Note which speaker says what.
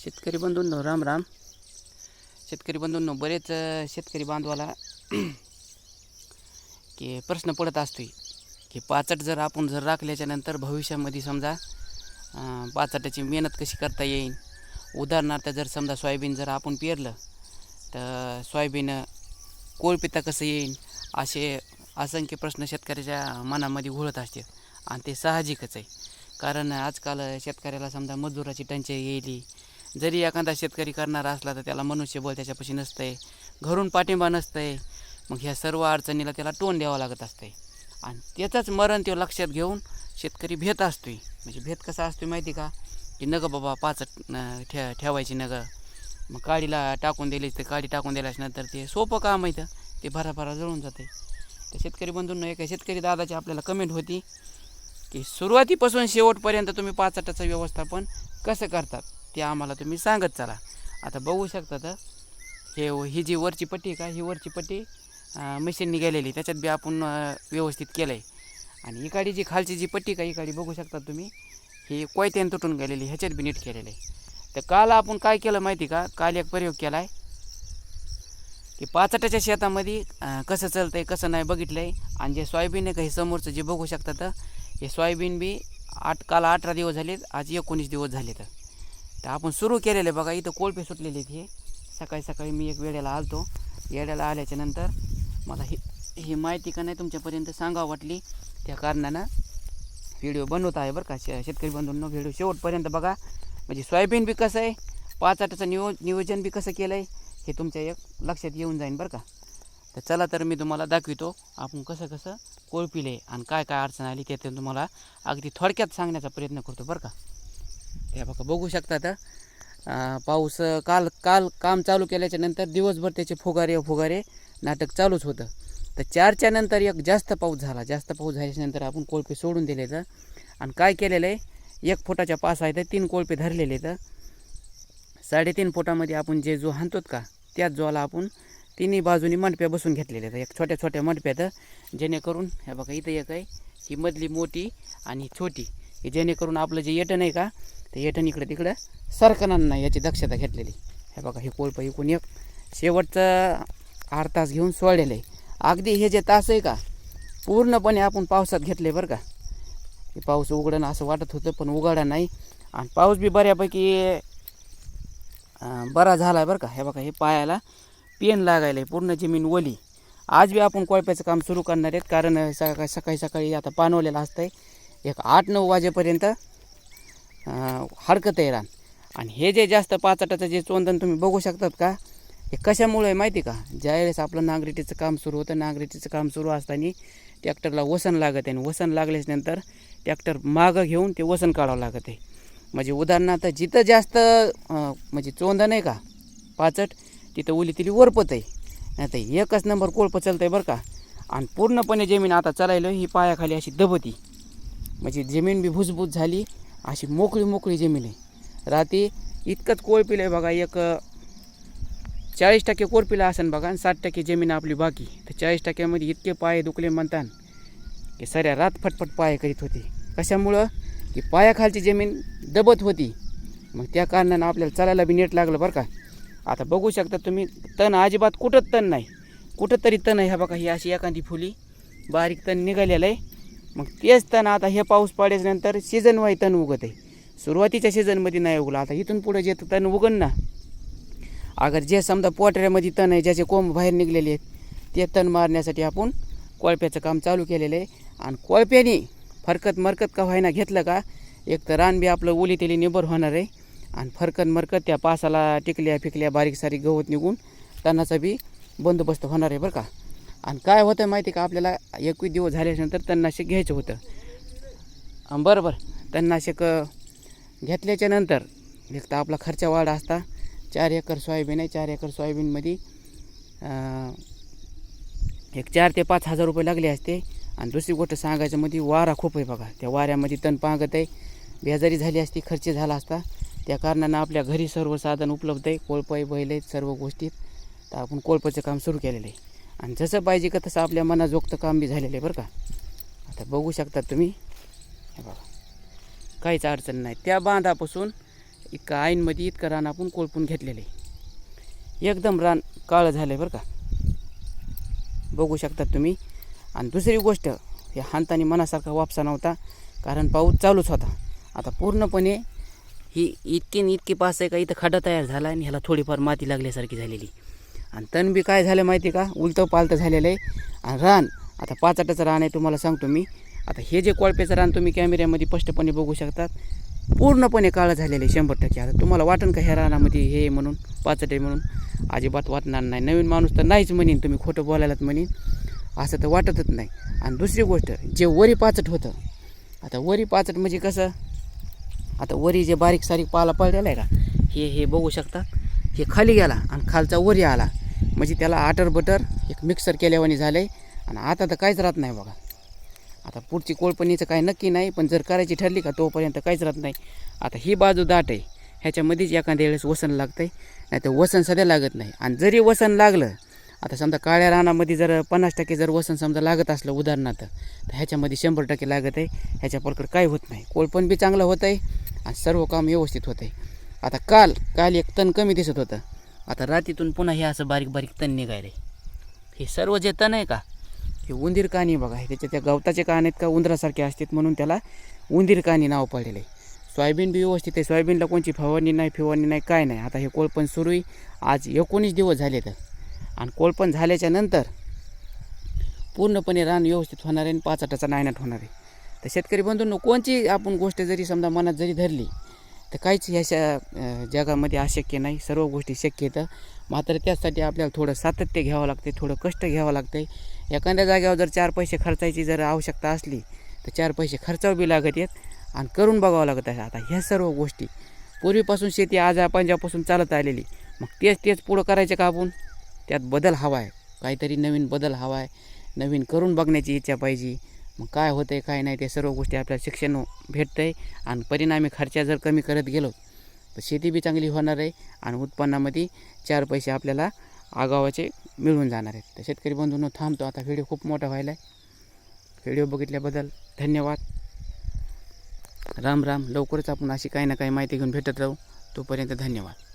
Speaker 1: शेतकरी बंधूंनो राम राम. शेतकरी बंधूंनो बरेच शेतकरी बांधवाला की प्रश्न पडत असतोय की पाचट जर आपण जर राखल्याच्यानंतर भविष्यामध्ये समजा पाचटाची मेहनत कशी करता येईल उदाहरणार्थ जर समजा सोयाबीन जर आपण पेरलं तर सोयाबीन कोळपिता कसं येईल असे असंख्य प्रश्न शेतकऱ्याच्या मनामध्ये घोळत असते आणि ते साहजिकच आहे. कारण आजकाल शेतकऱ्याला समजा मजुराची टंचाई येईल जरी एखादा शेतकरी करणारा असला तर त्याला मनुष्यबळ त्याच्यापाशी नसतंय. घरून पाठिंबा नसतंय. मग ह्या सर्व अडचणीला त्याला तोंड द्यावं लागत असतंय. आणि त्याचंच मरण तो लक्षात घेऊन शेतकरी भेत असतोय. म्हणजे भेत कसा असतोय माहिती का? की नग बाबा पाच ठे ठेवायची नग. मग काडीला टाकून दिली ते काडी टाकून दिल्याच्यानंतर ते सोपं काम आहे ते भराभरा जळून जाते तर शेतकरी बंधूंनो एका शेतकरी दादाची आपल्याला कमेंट होती की सुरुवातीपासून शेवटपर्यंत तुम्ही पाचटाचं व्यवस्थापन कसं करतात? ते आम्हाला तुम्ही सांगत चला. आता बघू शकता तर हे ही जी वरची पट्टी का? ही वरची पट्टी मशीननी गेलेली. त्याच्यात बी आपण व्यवस्थित केलं आहे आणि इकाडी जी खालची जी पट्टी का? इकाडी बघू शकता तुम्ही. ही कोयत्याने तुटून गेलेली. ह्याच्यात बी नीट केलेलं. आहे तर काल आपण काय केलं माहिती का? काल एक प्रयोग केला आहे की पाचटाच्या शेतामध्ये कसं चालतं आहे कसं नाही बघितलं आहे आणि जे सोयाबीन आहे का? हे समोरचं जे बघू शकता तर हे सोयाबीन बी आठ काल अठरा दिवस झालेत. आज एकोणीस दिवस झाले तर तर आपण सुरू केलेले बघा इथं कोळपे सुटलेले आहेत हे. सकाळी सकाळी मी एक वेळेला आलतो. येड्याला आल्याच्यानंतर मला ही ही माहिती का नाही तुमच्यापर्यंत सांगावं वाटली. त्या कारणानं व्हिडिओ बनवत आहे बरं का शे शेतकरी बंधूंनो व्हिडिओ शेवटपर्यंत बघा. म्हणजे सोयाबीन बी कसं आहे पाच आठाचं नियो नियोजन बी कसं केलं आहे हे तुमच्या एक लक्षात येऊन जाईन बरं का. तर चला तर मी तुम्हाला दाखवितो आपण कसं कसं कोळपिले आणि काय काय अडचण आली ते तुम्हाला अगदी थोडक्यात सांगण्याचा प्रयत्न करतो बरं का. हे बघा बघू शकतात पाऊस काल काल काम चालू केल्याच्यानंतर दिवसभर त्याचे फुगारे फुगारे नाटक चालूच होतं. तर चारच्या नंतर एक जास्त पाऊस झाला. जास्त पाऊस झाल्याच्यानंतर आपण कोळपे सोडून दिले तर. आणि काय केलेलं आहे? एक फुटाच्या पास आहे तर तीन कोळपे धरलेले तर साडेतीन फुटामध्ये आपण जे जो हाणतोत का त्याच जोला आपण तिन्ही बाजूनी मंडप्या बसून घेतलेल्या आहेत. एक छोट्या छोट्या मंडप्यात जेणेकरून हे बघा इथं एक आहे. ही मधली मोठी आणि छोटी. की जेणेकरून आपलं जे येटण आहे का ते येटण इकडं तिकडं सरकणार नाही याची दक्षता घेतलेली. हे बघा हे कोळपं इकून एक शेवटचं आठ तास घेऊन सोडलेलं आहे. अगदी हे जे तास आहे का पूर्णपणे आपण पावसात घेतले बरं का. की पाऊस उघडणं असं वाटत होतं पण उघडा नाही. आणि पाऊस बी बऱ्यापैकी बरा झाला आहे बरं का. हे बघा हे पायाला पेन लागायला आहे पूर्ण जमीन ओली. आज बी आपण कोळप्याचं काम सुरू करणार आहेत कारण सकाळी सकाळी सकाळी आता पानवलेलं असतं आहे एक आठ नऊ वाजेपर्यंत हडकत आहे रान. आणि हे जे जास्त पाचटाचं जे चोंदन तुम्ही बघू शकतात का हे कशामुळे आहे माहिती का? ज्यावेळेस आपलं नांगरिटीचं काम सुरू होतं नांगरिटीचं काम सुरू असताना ट्रॅक्टरला वसन लागत आहे. आणि वसन लागल्याच्यानंतर ट्रॅक्टर मागं घेऊन ते वसन काढावं लागत आहे. म्हणजे उदाहरणार्थ जिथं जास्त म्हणजे चोंदण आहे का पाचट तिथं उली तिली वरपत आहे. नाही तर एकच नंबर कोळपं चालतं आहे बरं का. आणि पूर्णपणे जमीन आता चालायलो ही पायाखाली अशी दबती. म्हणजे जमीन बी भुसभूत झाली अशी मोकळी मोकळी जमीन आहे. राती इतकंच कोळपिलं आहे बघा एक चाळीस टक्के कोरपिला असेल बघा आणि साठ टक्के जमीन आपली बाकी. तर चाळीस टक्क्यामध्ये इतके पाय दुखले म्हणतात की सऱ्या रात फटफट पाय करीत होते. कशामुळं? की पायाखालची जमीन दबत होती. मग त्या कारणानं आपल्याला चालायला बी नेट लागलं बरं का. आता बघू शकता तुम्ही तण अजिबात कुठंच तण नाही. कुठंतरी तण आहे ह्या बघा ही अशी एखादी फुली. बारीक तण निघालेलं आहे. मग तेच तण आता हे पाऊस पडायच्यानंतर सीझन वाई तण उगत आहे. सुरुवातीच्या सीझनमध्ये नाही उगलं आता इथून पुढे जे तण उगन ना अगर जे समजा पोटऱ्यामध्ये तण आहे ज्याचे कोंब बाहेर निघलेले आहेत ते तण मारण्यासाठी आपण कोळप्याचं काम चालू केलेलं आहे. आणि कोळप्याने फरकत मरकत का व्हायना घेतलं का एक तर रान बी आपलं ओली तेली निबर होणार आहे. आणि फरकत मरकत त्या पासाला टिकल्या फिकल्या बारीक सारीक गवत निघून तणाचा बी बंदोबस्त होणार आहे बरं का. आणि काय होतं माहिती का? आपल्याला एकवीस दिवस झाल्यानंतर तणनाशक घ्यायचं होतं. बरोबर बरं बरं. तणनाशक घेतल्याच्या नंतर एक तर आपला खर्च वाढ असता. चार एकर सोयाबीन आहे. चार एकर सोयाबीनमध्ये एक चार ते पाच हजार रुपये लागले असते. आणि दुसरी गोष्ट सांगायचं म्हणजे वारा खूप आहे बघा. त्या वाऱ्यामध्ये तण पांगत आहे. बेजारी झाली असती खर्च झाला असता. त्या कारणानं आपल्या घरी सर्व साधन उपलब्ध आहे. कोळपं आहे बैल आहेत सर्व गोष्टीत तर आपण कोळपाचं काम सुरू केलेलं आहे. आणि जसं पाहिजे का तसं आपल्या मनाजोगतं काम बी झालेलं आहे बरं का. आता बघू शकता तुम्ही. हे बघा. काहीच अडचण नाही. त्या बांधापासून इतका आईनमध्ये इतकं रान आपण कोळपून घेतलेलं आहे. एकदम रान काळं झालं आहे बरं का. बघू शकतात तुम्ही. आणि दुसरी गोष्ट हे हाताने मनासारखा वापसा नव्हता कारण पाऊस चालूच होता. आता पूर्णपणे ही इतकी न इतकी पास आहे का इथं खड्डा तयार झाला आणि ह्याला थोडीफार माती लागल्यासारखी झालेली. आणि तण बी काय झालं माहिती आहे का? उलटं पालतं झालेलं आहे. आणि रान आता पाचाटाचं रान आहे तुम्हाला सांगतो मी. आता हे जे कोळपेचं रान तुम्ही कॅमेऱ्यामध्ये स्पष्टपणे बघू शकतात. पूर्णपणे काळं झालेलं आहे शंभर टक्के. आता तुम्हाला वाटण का ह्या रानामध्ये हे म्हणून पाचट आहे म्हणून? अजिबात वाटणार नाही. नवीन माणूस तर नाहीच म्हणेन तुम्ही खोटं बोलायलाच म्हणेन. असं तर वाटतच नाही. आणि दुसरी गोष्ट जे वरी पाचट होतं आता वरी पाचट म्हणजे कसं? आता वरी जे बारीक सारीक पाला पडलेला आहे का? हे हे बघू शकता. हे खाली गेला आणि खालचा वरी आला. म्हणजे त्याला आटर बटर एक मिक्सर केल्यावानी झालं आहे आणि आता तर काहीच राहत नाही बघा. आता पुढची कोळपणीचं काही नक्की नाही पण जर करायची ठरली का तोपर्यंत काहीच राहत नाही. आता ही बाजू दाट आहे. ह्याच्यामध्येच एखाद्या वेळेस वसन लागतं आहे नाही तर वसन सध्या लागत नाही. आणि जरी वसन लागलं आता समजा काळ्या रानामध्ये जर पन्नास टक्के जर वसन समजा लागत असलं उदाहरणार्थ तर ह्याच्यामध्ये शंभर टक्के लागत आहे. ह्याच्या प्रकार काही होत नाही. कोळपण बी चांगलं होतं आहे आणि सर्व काम व्यवस्थित होत आहे आता काल काल एक तण कमी दिसत होतं. आता रात्रीतून पुन्हा हे असं बारीक बारीक तण निघायलं. हे सर्व जे तण आहे का हे उंदीर काणी बघा हे त्याच्या त्या गवताचे कान आहेत का उंदरासारखे असतात म्हणून त्याला उंदीर काणी नाव पडलेलं. आहे सोयाबीन बी व्यवस्थित आहे सोयाबीनला कोणची फवारणी नाही फिवारणी नाही काय नाही. आता हे कोळपण सुरू आहे. आज एकोणीस दिवस झाले तर. आणि कोळपण झाल्याच्यानंतर पूर्णपणे रान व्यवस्थित होणार आहे आणि पाचाटाचा नायनाट होणार आहे. तर शेतकरी बंधूंनो कोणची आपण गोष्ट जरी समजा मनात जरी धरली तर काहीच ह्याच्या जगामध्ये अशक्य नाही. सर्व गोष्टी शक्य येतं मात्र त्यासाठी आपल्याला थोडं सातत्य घ्यावं लागते थोडं कष्ट घ्यावं लागते एखाद्या जागेवर जर चार पैसे खर्चायची जर आवश्यकता असली तर चार पैसे खर्चावं बी लागत आहेत आणि करून बघावं लागत आहे. आता ह्या सर्व गोष्टी पूर्वीपासून शेती आज पंजाबपासून चालत आलेली मग तेच तेच पुढं करायचं का आपण? त्यात बदल हवा आहे. काहीतरी नवीन बदल हवा आहे. नवीन करून बघण्याची इच्छा पाहिजे. मग काय होतं आहे काय नाही ते सर्व गोष्टी आपल्याला शिक्षण भेटतं आहे आणि परिणामी खर्चा जर कमी करत गेलो तर शेती बी चांगली होणार आहे आणि उत्पन्नामध्ये चार पैसे आपल्याला आगावाचे मिळून जाणार आहेत. तर शेतकरी बंधूंनो थांबतो. आता व्हिडिओ खूप मोठा व्हायला आहे व्हिडिओ बघितल्याबद्दल धन्यवाद. राम राम. लवकरच आपण अशी काही ना काही माहिती घेऊन भेटत राहू. तोपर्यंत धन्यवाद.